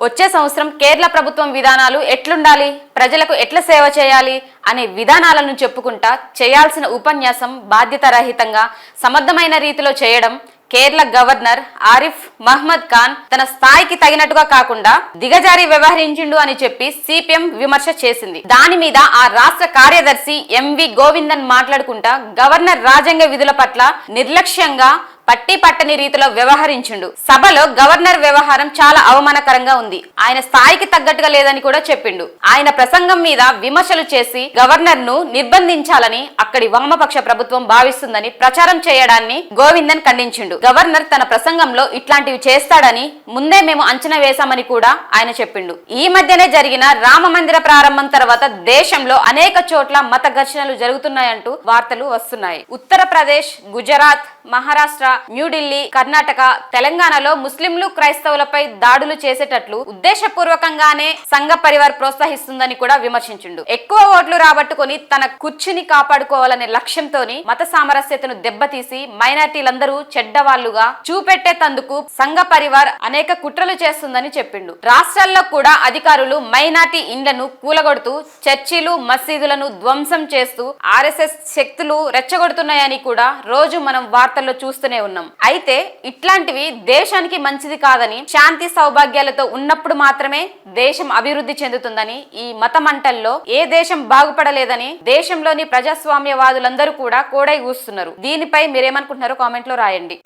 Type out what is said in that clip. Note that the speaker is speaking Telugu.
వచ్చే సంవత్సరం కేరళ ప్రభుత్వం విధానాలు ఎట్లుండాలి? ప్రజలకు ఎట్లా సేవ చేయాలి? అనే విధానాలను చెప్పుకుంటా చేయాల్సిన ఉపన్యాసం బాధ్యతారహితంగా సమర్థమైన రీతిలో చేయడం కేరళ గవర్నర్ ఆరిఫ్ మహ్మద్ ఖాన్ తన స్థాయికి తగినట్టుగా కాకుండా దిగజారి వ్యవహరించిండు అని చెప్పి సిపిఎం విమర్శ చేసింది. దాని మీద ఆ రాష్ట్ర కార్యదర్శి ఎంవి గోవిందన్ మాట్లాడుకుంటా గవర్నర్ రాజ్యాంగ విధుల పట్ల నిర్లక్ష్యంగా పట్టి పట్టని రీతిలో వ్యవహరించిండు. సభలో గవర్నర్ వ్యవహారం చాలా అవమానకరంగా ఉంది. ఆయన స్థాయికి తగ్గట్టుగా లేదని కూడా చెప్పిండు. ఆయన ప్రసంగం మీద విమర్శలు చేసి గవర్నర్ను నిర్బంధించాలని అక్కడి వామపక్ష ప్రభుత్వం భావిస్తుందని ప్రచారం చేయడాన్ని గోవిందన్ ఖండించిండు. గవర్నర్ తన ప్రసంగంలో ఇట్లాంటివి చేస్తాడని ముందే మేము అంచనా వేశామని కూడా ఆయన చెప్పిండు. ఈ మధ్యనే జరిగిన రామ మందిర ప్రారంభం తర్వాత దేశంలో అనేక చోట్ల మత ఘర్షణలు జరుగుతున్నాయంటూ వార్తలు వస్తున్నాయి. ఉత్తరప్రదేశ్ గుజరాత్ మహారాష్ట్ర న్యూఢిల్లీ కర్ణాటక తెలంగాణలో ముస్లింలు క్రైస్తవులపై దాడులు చేసేటట్లు ఉద్దేశపూర్వకంగానే సంఘ పరివార్ ప్రోత్సహిస్తుందని కూడా విమర్శించిండు. ఎక్కువ ఓట్లు రాబట్టుకొని తన కుర్చీని కాపాడుకోవాలనే లక్ష్యంతోని మత సామరస్యతను దెబ్బతీసి మైనార్టీలందరూ చెడ్డవాళ్ళుగా చూపెట్టే తందుకు సంఘ పరివార్ అనేక కుట్రలు చేస్తుందని చెప్పిండు. రాష్ట్రాల్లో కూడా అధికారులు మైనార్టీ ఇండ్లను కూలగొడుతూ చర్చిలు మసీదులను ధ్వంసం చేస్తూ ఆర్ఎస్ఎస్ శక్తులు రెచ్చగొడుతున్నాయని కూడా రోజు మనం వార్తల్లో చూస్తూనే ఉన్నాం. అయితే ఇట్లాంటివి దేశానికి మంచిది కాదని శాంతి సౌభాగ్యాలతో ఉన్నప్పుడు మాత్రమే దేశం అభివృద్ధి చెందుతుందని ఈ మత మంటల్లో ఏ దేశం బాగుపడలేదని దేశంలోని ప్రజాస్వామ్యవాదులందరూ కూడా కోడై కూస్తున్నారు దీనిపై మీరేమనుకుంటున్నారో కామెంట్లో రాయండి.